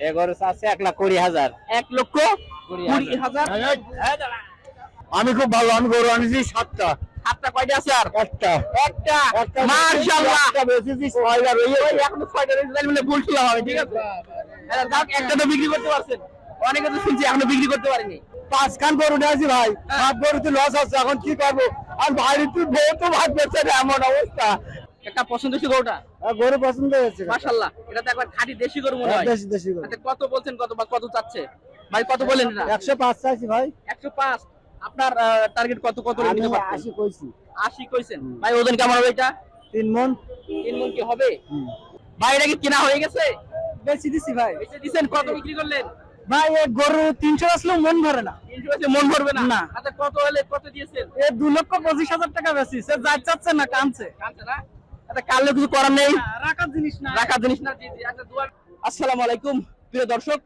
এগারো আছে এক লাখ কুড়ি হাজার। এক লক্ষ কুড়ি কুড়ি হাজার? আমি খুব ভালো আমি গরু আনিছি সাতটা। সাতটা কয়টা আছে আর? একটা। একটা। একটা মাশাআল্লাহ। একটা বেচেছি ছয়টা রয়ে ওই এখনও ছয়টা রয়েছে তাহলে ভুল ছিল হবে ঠিক আছে? হ্যাঁ, যাক, একটা তো বিক্রি করতে পারছেন। অনেকে তো শুনছি এখনও বিক্রি করতে পারেনি। পাঁচ খান গরু নিয়েছি ভাই। হ্যাঁ। গরুতে লস আছে এখন কি করব? আর ভাই তুই বউ তো ভাগ পেয়েছে এমন অবস্থা। একটা পছন্দ ছিল ওটা আর গরু পছন্দ হয়েছে মাশাআল্লাহ। এটা তো একবার খাঁটি দেশি গরু মনে হয় দেশি দেশি গরু। আচ্ছা, কত বলছেন কত বা কত চাচ্ছে? ভাই কত বলেন একশো পাঁচ চাইছি ভাই। একশো পাঁচ। আপনার টার্গেট কত কত আমি নিতে পারতেন আশি কইছি। আশি কইছেন। ভাই ওজন কেমন হবে এটা? তিন মন। তিন মন কি হবে? ভাই এটা কি কেনা হয়ে গেছে? বেশি দিছি ভাই। বেচে দিছেন? কত বিক্রি করলেন? ভাই এ গরু তিনশো আসলে মন ভরে না। তিনশো বেচে মন ভরবে না? না। আচ্ছা কত হলে কত দিয়েছেন? এ দু লক্ষ পঁচিশ হাজার টাকা বেশি। সে যা চাচ্ছে না কানছে কাঁদছে না? আচ্ছা কাললে কিছু করার নেই? রাখার জিনিস না। রাখার জিনিস না? জি জি আচ্ছা আসসালামু আলাইকুম প্রিয় দর্শক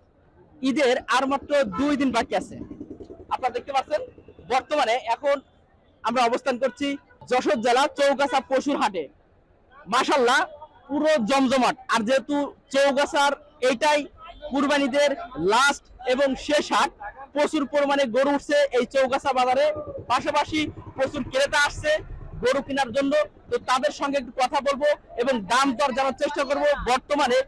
ঈদের আর মাত্র দুই দিন বাকি আছে। আপনারা দেখতে পাচ্ছেন বর্তমানে এখন আমরা অবস্থান করছি যশোর জেলা চৌগাছা পশুর হাটে। মাশাল্লাহ পুরো জমজমাট। আর যেহেতু চৌগাছার এইটাই কুরবানিদের লাস্ট এবং শেষ হাট প্রচুর পরিমাণে গরু উঠছে এই চৌগাছা বাজারে। পাশাপাশি প্রচুর ক্রেতা আসছে। গরু কেনার জন্য। তো তাদের সঙ্গে একটু কথা বলব এবং দাম দর জানার চেষ্টা করব। বর্তমানে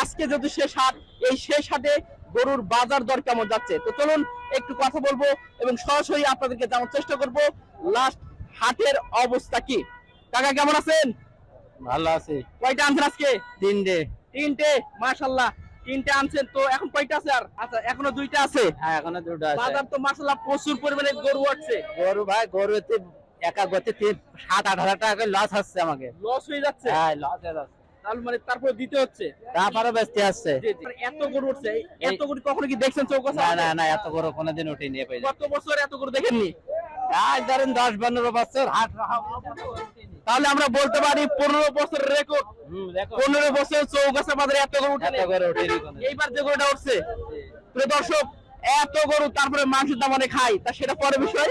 আজকে যেহেতু শেষ হাট এই শেষ হাটে গরুর বাজার দর কেমন যাচ্ছে? তো চলুন একটু কথা বলব এবং সরাসরি আপনাদেরকে জানার চেষ্টা করব লাস্ট হাটের অবস্থা কি? কাকা কেমন আছেন? ভালো আছে। কয়টা আনছেন আজকে? তিনটে। তিনটে? মাশাল্লাহ তিনটে আনছেন। তো এখন কয়টা আছে আর? আচ্ছা এখনও দুইটা আছে? হ্যাঁ এখনও দুটো আছে। বাজার তো মাশাল্লাহ প্রচুর পরিমাণে গরু আছে গরু ভাই গরুতে একা গতে তিন সাত আট হাজার টাকা লস হচ্ছে আমাকে। লস হয়ে যাচ্ছে? হ্যাঁ লস হয়ে যাচ্ছে। তাহলে মানে তারপরে দিতে হচ্ছে? তারপরে বেচতে আসছে। জি, জি। এত গরু উঠছে এত গরু কখনো কি দেখছেন চৌকাছা না না না এত গরু কোনোদিন উঠিনি কত বছর এত গরু দেখেননি? আজ ধরেন দশ পনেরো বছর হাট তাহলে আমরা বলতে পারি পনেরো বছর রেকর্ড পনেরো বছর চৌকাছা বাজারে এত গরু। এইবার যে গরুটা উঠছে দর্শক এত গরু তারপরে মাংসের দাম অনেক খাই তা সেটা পরে বিষয়।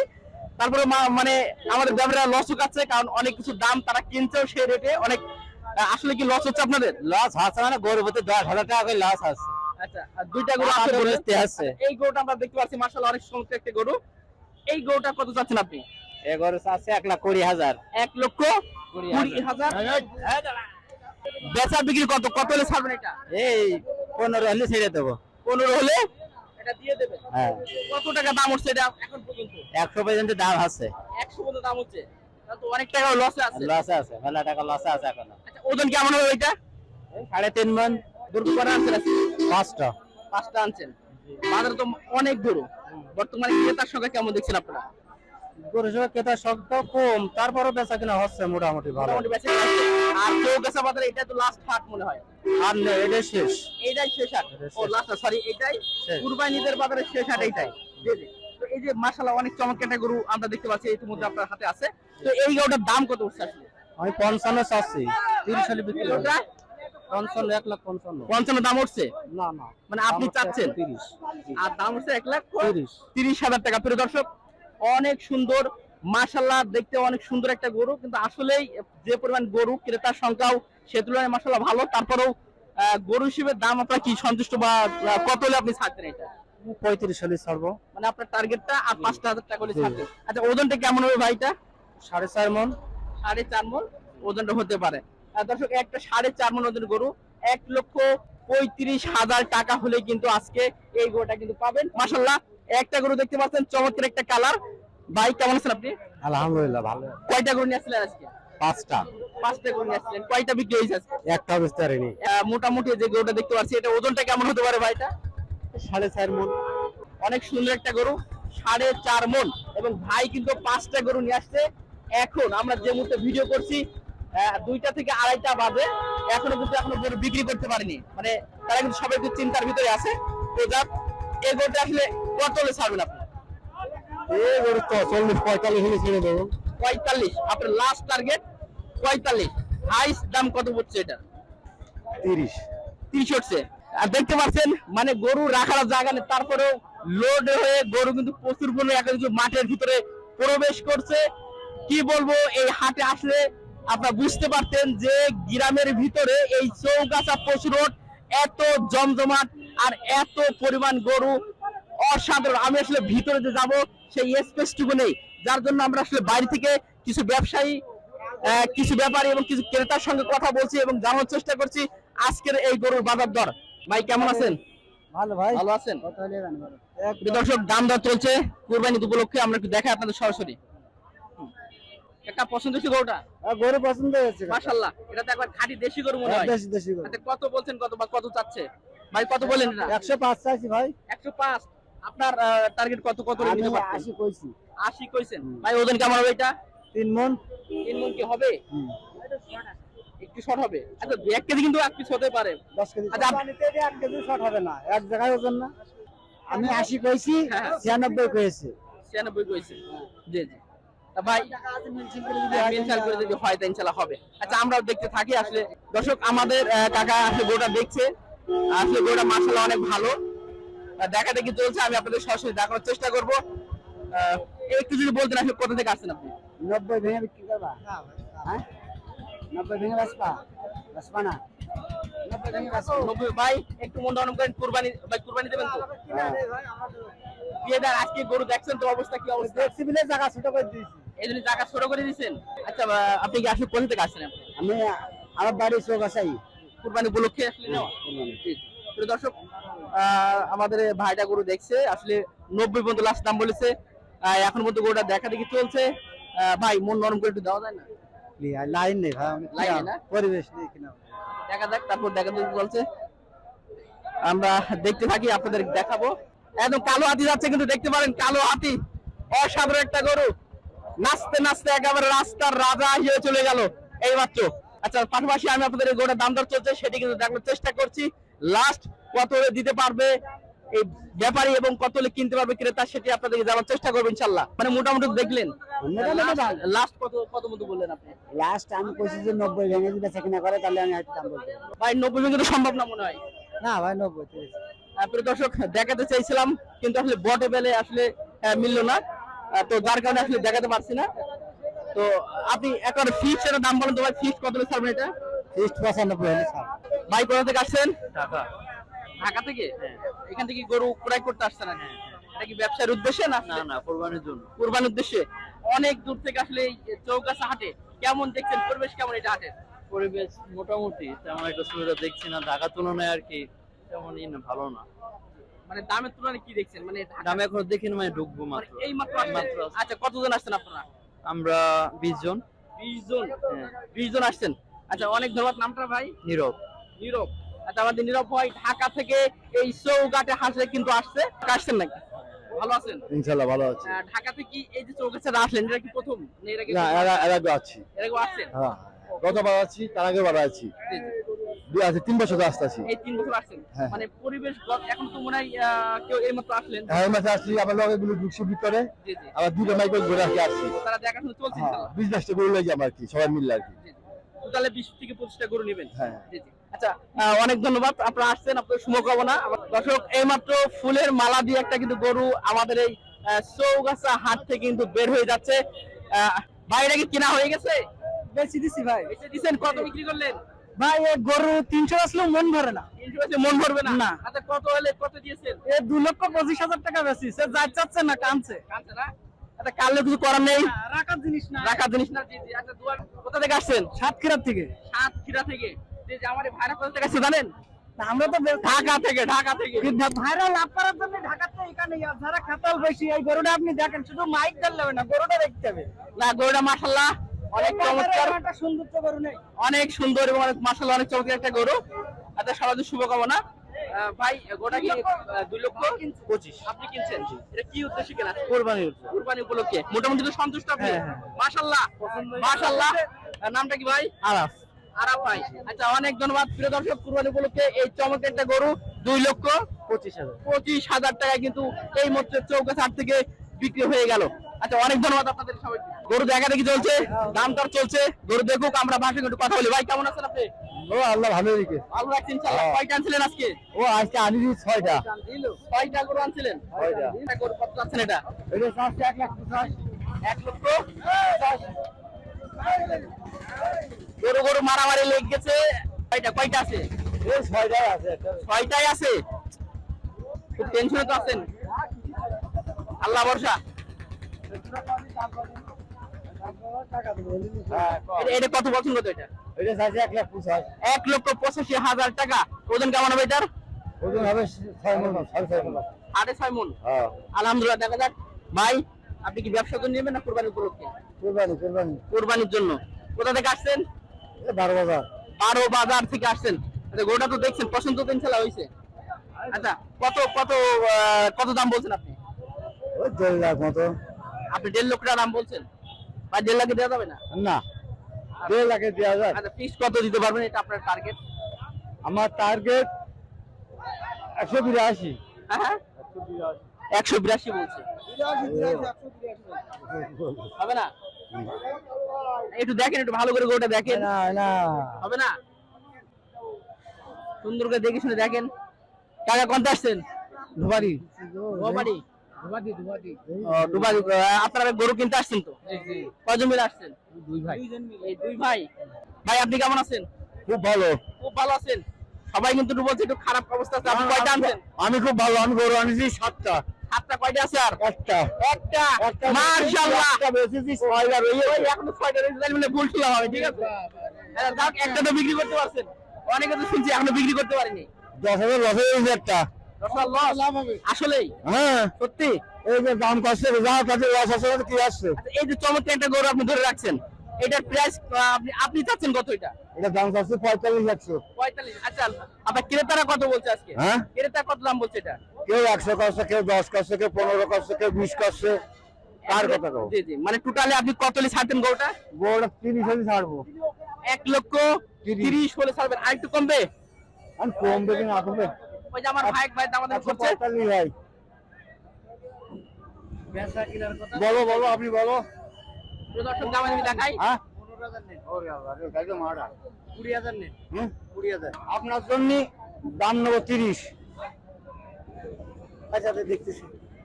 তারপরে মানে আমাদের ব্যবসায়ীরা লস খাচ্ছে কারণ অনেক কিছু দাম তারা কিনছেও সেই রেটে অনেক আসলে কি লস হচ্ছে আপনাদের? লস হচ্ছে মানে গরু প্রতি দশ হাজার টাকা করে লস আছে আচ্ছা আর দুইটা গরু আছে আছে। এই গরুটা আমরা দেখতে পাচ্ছি অনেক সুন্দর একটা গরু। এই গরুটা কত চাচ্ছেন আপনি? এ গরু আছে এক লাখ কুড়ি হাজার। এক লক্ষ কুড়ি কুড়ি হাজার। বেচা বিক্রি কত? কত হলে ছাড়বেন এটা? এই পনেরো হলে ছেড়ে দেবো। পনেরো হলে? দিয়ে দেবেন হ্যাঁ। কত টাকা দাম হচ্ছে এটা এখন পর্যন্ত? একশো পর্যন্ত দাম আছে। একশো পর্যন্ত দাম হচ্ছে। তাহলে তো অনেক টাকা লসে আছে। লস আছে মেলা টাকা লস আছে এখনও। আচ্ছা ওজন কেমন হবে ওইটা এই সাড়ে তিন মন। গরু করা আনছেন পাঁচটা। পাঁচটা আনছেন। বাজারে তো অনেক গরু। বর্তমানে ক্রেতার সংখ্যা কেমন দেখছেন আপনারা? গরু সঙ্গে ক্রেতার সংখ্যা কম। তারপরও বেচা কিনা হচ্ছে মোটামুটি ভালো। মোটামুটি বেঁচে। আর চৌগাছা বাজারে এটা তো লাস্ট হাট মনে হয়। আর নেই এটা শেষ। এইটাই শেষ হাট ও লাস্ট সরি এটাই। কুরবানিদের বাজারে শেষ হাট। তো এই যে মাশাআল্লাহ অনেক চমৎকার একটা গরু আমরা দেখতে পাচ্ছি ইতিমধ্যে আপনার হাতে আছে। তো এই গরুটার দাম কত উঠছে আসলে? আমি পঞ্চান্ন চাচ্ছি। তিরিশ হলে বিক্রি করব। পঞ্চান্ন এক লাখ পঞ্চান্ন। পঞ্চান্ন দাম উঠছে? না না। মানে আপনি চাচ্ছেন? তিরিশ। আর দাম হচ্ছে এক লাখ তিরিশ। তিরিশ হাজার টাকা। প্রিয় দর্শক অনেক সুন্দর মাশাল্লাহ দেখতে অনেক সুন্দর একটা গরু কিন্তু আসলেই যে পরিমাণ গরু ক্রেতার সংখ্যাও সে তুলনায় মাশাল্লাহ ভালো। তারপরেও গরু হিসেবে দাম আপনার কি সন্তুষ্ট বা কত হলে আপনি ছাড়তেন এটা? পঁয়ত্রিশ হলে ছাড়বো। মানে আপনার টার্গেটটা আর পাঁচটা হাজার টাকা হলে। আচ্ছা ওজনটা কেমন হবে ভাইটা? সাড়ে চার মন। সাড়ে চার মন ওজনটা হতে পারে। দর্শক একটা সাড়ে চার মন ওজনের গরু এক লক্ষ পঁয়ত্রিশ হাজার টাকা হলে কিন্তু আজকে এই গরুটা কিন্তু পাবেন। মাসাল্লাহ একটা গরু দেখতে পাচ্ছেন চমৎকার একটা কালার। ভাই কেমন আছেন আপনি? আলহামদুলিল্লাহ ভালো। কয়টা গরু নিয়ে আসছিলেন আজকে? পাঁচটা। পাঁচটা গরু নিয়ে আসছিলেন। কয়টা বিক্রি হয়েছে আজকে? একটা বিস্তারিনি আহ, মোটামুটি যে গরুটা দেখতে পাচ্ছি এটা ওজনটা কেমন হতে পারে ভাইটা সাড়ে চার মন। অনেক সুন্দর একটা গরু সাড়ে চার মন। এবং ভাই কিন্তু পাঁচটা গরু নিয়ে আসছে। এখন আমরা যে মুহূর্তে ভিডিও করছি দুইটা থেকে আড়াইটা বাজে। এখনও কিন্তু এখনও গরু বিক্রি করতে পারেনি। মানে তারা কিন্তু সবাই একটু চিন্তার ভিতরে আছে। তো যাক এই গরুটা আসলে কত ছাড়বেন আপনি? চল্লিশ পঁয়তাল্লিশ হলে ছেড়ে দেবো। পঁয়তাল্লিশ আপনার লাস্ট টার্গেট পঁয়তাল্লিশ। হাইস দাম কত পড়ছে এটা? তিরিশ। তিরিশ উঠছে আর দেখতে পাচ্ছেন মানে গরু রাখার জায়গা নেই তারপরেও লোড হয়ে গরু কিন্তু প্রচুর পরিমাণে এখন কিন্তু মাঠের ভিতরে প্রবেশ করছে। কি বলব এই হাটে আসলে আপনারা বুঝতে পারতেন যে গ্রামের ভিতরে এই চৌগাছা পশু রোড এত জমজমাট আর এত পরিমাণ গরু অসাধারণ। আমি আসলে ভিতরে যে যাব সেই স্পেসটুকু নেই। যার জন্য আমরা আসলে বাইরে থেকে কিছু ব্যবসায়ী কিছু ব্যাপারী এবং কিছু ক্রেতার সঙ্গে কথা বলছি এবং জানার চেষ্টা করছি আজকের এই গরুর বাজার দর। ভাই কেমন আছেন? ভালো ভাই। ভালো আছেন? কত হলে জানি ভালো। প্রিয় দর্শক দাম দর চলছে। কুরবানি উপলক্ষে আমরা একটু দেখাই আপনাদের সরাসরি। একটা পছন্দ হচ্ছে গরুটা? গরু পছন্দ হয়েছে। মাশাল্লাহ এটা তো একবার খাঁটি দেশি গরু মনে হয়। দেশি দেশি গরু। আচ্ছা, কত বলছেন কত বা কত চাচ্ছে? ভাই কত বলেন এটা? একশো পাঁচ চাইছি ভাই। একশো পাঁচ। আপনার টার্গেট কত কত আমি নিতে পারছেন আশি কইছি। আশি কইছেন। ভাই ওজন কেমন হবে এটা? তিন মন। তিন মন কি হবে? একটু শর্ট হবে। আচ্ছা দু এক কেজি কিন্তু পিস হতে পারে। দশ কেজি। আচ্ছা, আপ- পানিতে দিয়ে এক কেজি শর্ট হবে না। এক জায়গায় ওজন না। আমি আশি কইছি হ্যাঁ। ছিয়ানব্বই কয়েছে ছিয়ানব্বই কইছে। জি জি। ভাই করে যদি হয় তা ইনশাল্লাহ হবে। আচ্ছা আমরাও দেখতে থাকি আসলে। দর্শক আমাদের কাকা আসলে গোটা দেখছে। আসলে গোটা মাসাল্লাহ অনেক ভালো। আহ, দেখা দেখি চলছে আমি আপনাদের সরাসরি দেখানোর চেষ্টা করব। একটু যদি বলতেন আসলে কোথা থেকে আসছেন আপনি? নব্বই ভেঙে বিক্রি করবা? হ্যাঁ? নব্বই ভেঙে বাঁচবা? বাঁচবা না? নব্বই ভেঙে বাঁচবা? নব্বই ভাই একটু মন অনুম করেন কুরবানি ভাই কুরবানি দেবেন তো? দিয়ে আজকে গরু দেখছেন তো অবস্থা কি অবস্থা? দেখছি বলে জায়গা ছোট করে দিয়েছি। এই জন্য জায়গা ছোট করে দিয়েছেন? আচ্ছা আপনি কি আসলে কোথা থেকে আসছেন আমি আমার বাড়ি চৌগাছাই। কুরবানি উপলক্ষে আসলে নেওয়া। দর্শক আমাদের ভাইটা গরু দেখছে আসলে নব্বই পর্যন্ত লাস্ট দাম বলেছে। এখন পর্যন্ত গরুটা দেখা দেখি চলছে। ভাই মন নরম করে একটু দেওয়া যায় না? লাইন নেই ভাই? পরিবেশ নেই কিনা দেখা যাক তারপর দেখা দেখি চলছে আমরা দেখতে থাকি আপনাদের দেখাবো। একদম কালো হাতি যাচ্ছে কিন্তু দেখতে পারেন কালো হাতি। অসাধারণ একটা গরু। নাচতে নাচতে একেবারে রাস্তার রাজা হয়ে চলে গেল এই মাত্র আচ্ছা পাশাপাশি আমি আপনাদের গরুটার দাম দর চলছে সেটি কিন্তু দেখানোর চেষ্টা করছি। লাস্ট কত দিতে পারবে এই ব্যাপারী এবং কত কিনতে পারবে ক্রেতা সেটি আপনাদেরকে জানার চেষ্টা করব ইনশাল্লাহ। মানে মোটামুটি দেখলেন। লাস্ট কত কত মতো বললেন আপনি? লাস্ট আমি কইছি যে নব্বই ভেঙে যদি বেচা কিনা করে তাহলে আমি দাম বলব। ভাই নব্বই ভেঙে তো সম্ভব না মনে হয়। না ভাই নব্বই প্রিয় দর্শক দেখাতে চাইছিলাম কিন্তু আসলে বটে বেলে আসলে মিললো না। তো যার কারণে আসলে দেখাতে পারছি না। তো আপনি ফিক্স এর দাম বলেন তো ভাই ফিক্স কত ছাড়বেন এটা? পঁচানব্বই ভাই কোথা থেকে আসছেন? ঢাকা থেকে? এখান থেকে গরু ক্রয় করতে আসছেন না এটা কি ব্যবসার উদ্দেশ্যে না না না কোরবানির জন্য। কুরবানির উদ্দেশ্যে। অনেক দূর থেকে আসলে এই চৌকাছা হাটে কেমন দেখছেন? পরিবেশ কেমন এটা হাটের? পরিবেশ মোটামুটি তেমন একটা সুবিধা দেখছি না। ঢাকা তুলনায় আর কি তেমনই না ভালো না। মানে দামের তুলনায় কি দেখছেন? মানে দামে এখন দেখিনি মানে ঢুকবো মানে মাত্র। এই মাত্র মাত্র আসছি। আচ্ছা কতজন আসছেন আপনারা? আমরা বিশ জন। বিশ জন? হ্যাঁ। বিশ জন আসছেন? আচ্ছা অনেক ধন্যবাদ। নামটা ভাই? নীরব। নীরব। আমাদের নীরব ভাই ঢাকা থেকে এই চৌঘাটে হাসলে কিন্তু আসছে। আসছেন নাকি? ভালো আছেন? ইনশাল্লাহ ভালো আছে। আহ, ঢাকা থেকে কি এই যে চৌকাছে আসলেন এটা কি প্রথম? এর আগে না এরা এরা তো আছি এরকম আসছেন? হ্যাঁ। গতবার আছি তার আগে বার আছি জি, জি। দুই আছে তিন বছর আসতে আছি এই তিন বছর আসছেন? হ্যাঁ। মানে পরিবেশ এখন তো মনে হয় কেউ এই মাত্র আসলেন। হ্যাঁ এই আসছি আবার লগে গুলো ঢুকছি ভিতরে। আবার দুটো মাইকেল ঘুরে আসি আসছি তারা দেখাশোনা চলছে বিজনেসটা করে যাব আর কি সবাই মিললে আর কি। তাহলে বিশ থেকে পঁচিশটা গরু নেবেন? হ্যাঁ। জি জি। আচ্ছা অনেক ধন্যবাদ। আপনারা আসছেন আপনাদের শুভকামনা। দর্শক এইমাত্র ফুলের মালা দিয়ে একটা কিন্তু গরু আমাদের এই চৌগাছা হাট থেকে কিন্তু বের হয়ে যাচ্ছে। আহ, ভাই এটা কি কেনা হয়ে গেছে? বেশি দিছি ভাই। বেচে দিছেন কত বিক্রি করলেন? ভাই এই গরু তিনশো আসলেও মন ভরে না। মন ভরবে না? না। আচ্ছা কত হলে কত দিয়েছেন? এ দু লক্ষ পঁচিশ হাজার টাকা বেশি সে যা চাচ্ছে না কানছে কাঁদছে না? আচ্ছা কিছু করার নেই? রাখার জিনিস না। রাখার জিনিস না? জি জি। আচ্ছা দুয়ার কোথা থেকে আসছেন? সাতক্ষীরার থেকে। সাতক্ষীরা থেকে। জি জি আমার ভাইরা কোথা থেকে আসছে জানেন? আমরা তো ঢাকা থেকে ঢাকা থেকে। ভাইরা লাভ করার জন্য ঢাকাতে এখানে যারা খাতাল বেশি। এই গরুটা আপনি দেখেন শুধু মাইক দিলে না গরুটা দেখতে হবে। না গরুটা মাশাল্লাহ অনেক চমৎকার। একটা গরু নেই। অনেক সুন্দর এবং অনেক মাশাল্লাহ অনেক চমৎকার একটা গরু। আচ্ছা সবাই শুভকামনা। ভাই গোটা কি দুই লক্ষ। পঁচিশ। আপনি কিনছেন? এটা কি উদ্দেশ্যে কেনা? কোরবানির কুরবানি উপলক্ষে। মোটামুটি তো সন্তুষ্ট আপনি? হ্যাঁ, হ্যাঁ। মাশাল্লাহ মাশাল্লাহ নামটা কি ভাই? আরাফ। আরাম ভাই। আচ্ছা অনেক ধন্যবাদ। প্রিয় দর্শক কুরবানি উপলক্ষে এই চমৎকার একটা গরু দুই লক্ষ পঁচিশ হাজার। পঁচিশ হাজার টাকায় কিন্তু এই মাত্র চৌকা হাট থেকে বিক্রি হয়ে গেল। আচ্ছা অনেক ধন্যবাদ আপনাদের সবাই গরু দেখা দেখি চলছে দাম দর চলছে। গরু দেখুক আমরা বাসে একটু কথা বলি। ভাই কেমন আছেন আপনি? ও আল্লাহ ভালো রেখে। ভালো রাখছেন ইনশাআল্লাহ। হ্যাঁ। কয়টা আনছিলেন আজকে? ও আজকে আনি দিই ছয়টা। ছয়টা গরু আনছিলেন? ছয়টা। এটা গরু কত আছেন এটা? এক লাখ এক লক্ষ? দশ। গরু গরু মারামারি লেগে গেছে। কয়টা কয়টা আছে? ছয়টাই আছে ছয়টাই আছে? খুব টেনশনে তো আছেন। আল্লাহ ভরসা। হ্যাঁ এটা- এটা কত পছন্দ তো এটা? এটা চাইছে এক লাখ পঁচাশ। এক লক্ষ পঁচাশি হাজার টাকা। ওজন কেমন হবে এটার? ওজন হবে ছয় মন সাড়ে ছয় মন। সাড়ে ছয় মন? হ্যাঁ। আলহামদুলিল্লাহ দেখা যাক। ভাই আপনি কি ব্যবসা করে নেবেন না কোরবানি উপলক্ষে? কোরবানি কোরবানি। কোরবানির জন্য। কোথা থেকে আসছেন? বারো বাজার। বারো বাজার থেকে আসছেন। আচ্ছা গোটা তো দেখছেন পছন্দ তো ইনশাল্লাহ হয়েছে। আচ্ছা কত কত কত দাম বলছেন আপনি? ওই দেড় লাখ মতো। আপনি দেড় লক্ষ টাকা দাম বলছেন? বা দেড় লাখে দেওয়া যাবে না? না দেড় লাখে দেওয়া যায় আচ্ছা ফিক্স কত দিতে পারবেন? এটা আপনার টার্গেট আমার টার্গেট একশো বিরাশি। হ্যাঁ হ্যাঁ। একশো বিরাশি। বলছে। হবে না? একটু দেখেন একটু ভালো করে গোটা দেখেন। না না। হবে না? সুন্দর করে দেখে শুনে দেখেন। টাকা কত আসছেন? আপনারা গরু কিনতে আসছেন তো? মিলে আসছেন? দুই ভাই। দুই ভাই। ভাই আপনি কেমন আছেন? খুব ভালো। খুব ভালো আছেন? সবাই কিন্তু একটু বলছে একটু খারাপ অবস্থা আছে। আপনি কয়টা আনছেন? আমি খুব ভালো। আমি গরু আনিছি সাতটা। কয়টা আছে আর? একটা। একটা। একটা মাশাআল্লাহ একটা বেচেছি ছয়টা রয়ে ওই এখনও ছয়টা রয়েছে তাই মানে ভুল হবে ঠিক আছে? হ্যাঁ, যাক, একটা তো বিক্রি করতে পারছেন। অনেকে তো শুনছি এখনও বিক্রি করতে পারেনি। দশ হাজার লস একটা। দশটা লস আসলেই? হ্যাঁ। সত্যি? এই যে দাম করছে যা কাছে লস আছে কি আসছে? আচ্ছা, এই যে চমৎকার একটা গরু আপনি ধরে রাখছেন। এটার প্রাইস আপনি আপনি চাচ্ছেন কত এটা? এটা দাম করছে পঁয়তাল্লিশ একশো। পঁয়তাল্লিশ আচ্ছা আপনার ক্রেতারা কত বলছে আজকে? হ্যাঁ? ক্রেতা কত দাম বলছে এটা? কেউ একশো করছে কেউ দশ করছে কেউ পনেরো করছে কেউ বিশ করছে কার কথা জি জি মানে টোটালি আপনি কত হলে ছাড়তেন গরুটা? গোড়া তিরিশ হাজার ছাড়বো। এক লক্ষ তিরিশ। তিরিশ হলে ছাড়বেন। আর একটু কমবে? আমি কম বেশি না কমবে? ওই যে আমার ভাই ভাই একশো করছে। পঁয়তাল্লিশ ভাই। বলো বলো আপনি বলো। দর্শক দামাদামি দেখাই। হ্যাঁ? আপনার জন্য দাম নেব তিরিশ। আচ্ছা দেখতেছি।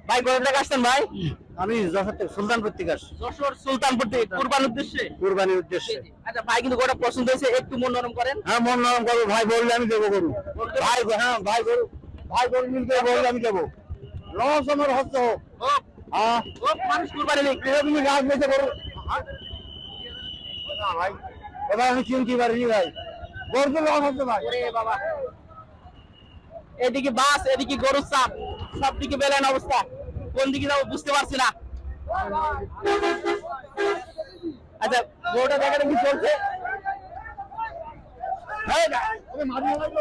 ভাই টাকা আসছেন ভাই? আমি যশোর থেকে সুলতানপুর থেকে আসছি। যশোর সুলতানপুর থেকে কুরবানির উদ্দেশ্যে? কুরবানির উদ্দেশ্যে। আচ্ছা ভাই কিন্তু গোটা পছন্দ হয়েছে একটু মন নরম করেন। হ্যাঁ মন নরম করব ভাই বললে আমি দেবো গরু। ভাই হ্যাঁ ভাই গরু ভাই গরু মিলতে বললে আমি দেবো। লস আমার হচ্ছে হোক। হ্যাঁ? মানুষ কুরবানি দিক তুমি গাছ বেঁচে গরু না ভাই এবার আমি চিনতে পারিনি ভাই। গরু তো লস হচ্ছে ভাই। ওরে বাবা। এদিকে বাস এদিকে গরুর চাপ সব বেলেন অবস্থা। কোন দিকে যাব বুঝতে পারছি না। আচ্ছা গরুটা দেখাটা কি চলছে? এই না, আমি মারিয়ে লাগল।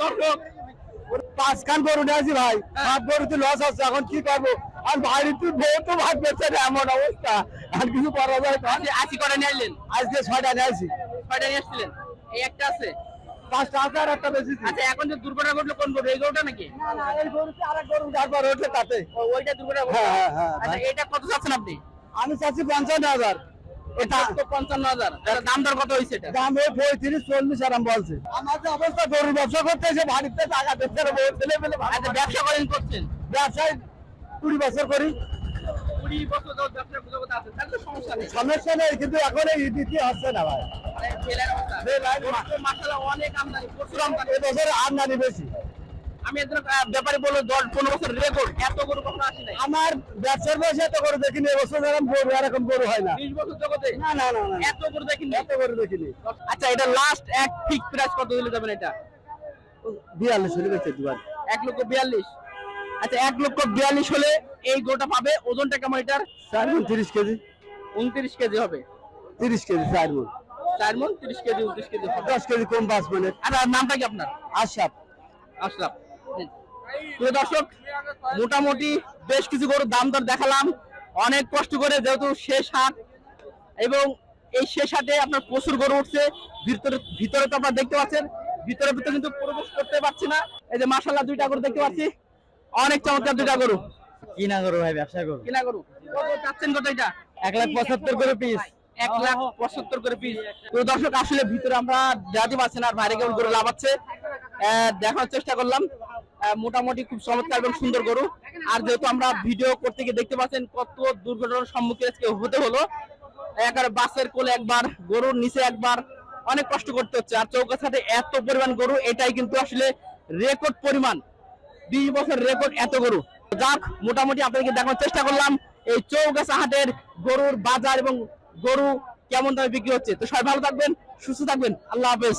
দর্শক পাঁচ খান গরু নিয়ে আসি ভাই। সাত গরুতে লস আছে এখন কি করব আর তুই বউ তো ভাগ পেচ্ছে না এমন অবস্থা। আর কিছু করা যায়। আজকে করে নিয়ে আসলেন? আজকে ছয়টা নিয়ে আসি। ছয়টা নিয়ে আসছিলেন? এই একটা আছে? পাঁচটা আছে আর একটা বেশি আচ্ছা এখন যে দুর্ঘটনা ঘটলো কোন গরু? এই গরুটা নাকি? এই গরুতে আরেক গরু তারপর ওঠে তাতে। ওইটা দুর্ঘটনা হ্যাঁ, হ্যাঁ, হ্যাঁ, আচ্ছা। এটা কত চাচ্ছেন আপনি? আমি চাচ্ছি পঞ্চান্ন হাজার। এটা তো পঞ্চান্ন হাজার। আচ্ছা, দাম দর কত হয়েছে এটা? দাম ওই পঁয়ত্রিশ চল্লিশ আরাম বলছে। আমার যে অবস্থা ব্যবসা করতে এসে বাড়িতে টাকা দিচ্ছে ছেলে পেলে ব্যবসা করেন করছেন? ব্যবসায় কুড়ি বছর করি। সমস্যা নেই। কিন্তু এখন এই ইডিটি হচ্ছে না ভাই। এবছর আমদানি বেশি। আমি আহ, ব্যাপারী বলল দশ পনেরো বছর রেকর্ড এত গরু কখনো আসি নাই। আমার ব্যবসার বয়সে এত গরু দেখিনি এবছর এরকম গরু এরকম গরু হয় না। বিশ বছর জগতে? না না না না। এত গরু দেখিনি। এত গরু দেখিনি। আচ্ছা এটা লাস্ট এক ঠিক প্রাইস কত দিলে যাবেন এটা? বিয়াল্লিশ হলে বেঁচে এক লক্ষ বিয়াল্লিশ। আচ্ছা এক লক্ষ বিয়াল্লিশ হলে এই গোটা পাবে। ওজনটা কেমন এটার? চার মন তিরিশ কেজি। উনত্রিশ কেজি হবে। তিরিশ কেজি চার মন চার মন তিরিশ কেজি উনত্রিশ কেজি দশ কেজি কম পাঁচ আর নামটা কি আপনার? আসলাম প্রিয় দর্শক মোটামুটি বেশ কিছু গরুর দাম দর দেখালাম। অনেক কষ্ট করে যেহেতু শেষ হাট এবং এই শেষ হাটে আপনার প্রচুর গরু উঠছে। ভিতরে ভিতরে তো আপনারা দেখতে পাচ্ছেন ভিতরে ভিতরে কিন্তু প্রবেশ করতে পারছি না। এই যে মাসাল্লাহ দুইটা গরু দেখতে পাচ্ছি। অনেক চমৎকার দুইটা গরু কিনা গরু ভাই ব্যবসা গরু কিনা গরু। চাচ্ছেন কত এটা? এক লাখ পঁচাত্তর করে পিস এক লাখ পঁচাত্তর করে পিস তো দর্শক আসলে ভিতরে আমরা দেখাতে পারছি না আর বাইরে কেমন গরু লাভাচ্ছে দেখার চেষ্টা করলাম। মোটামুটি খুব চমৎকার এবং সুন্দর গরু। আর যেহেতু আমরা ভিডিও করতে গিয়ে দেখতে পাচ্ছেন কত দুর্ঘটনার সম্মুখীন আজকে হতে হলো একবার বাসের কোলে একবার গরুর নিচে একবার অনেক কষ্ট করতে হচ্ছে। আর চৌকাছাতে এত পরিমাণ গরু এটাই কিন্তু আসলে রেকর্ড পরিমাণ। বিশ বছর রেকর্ড এত গরু। যাক, মোটামুটি আপনাদেরকে দেখানোর চেষ্টা করলাম। এই চৌগাছা হাটের গরুর বাজার এবং গরু কেমন দামে বিক্রি হচ্ছে। তো সবাই ভালো থাকবেন, সুস্থ থাকবেন। আল্লাহ হাফেজ।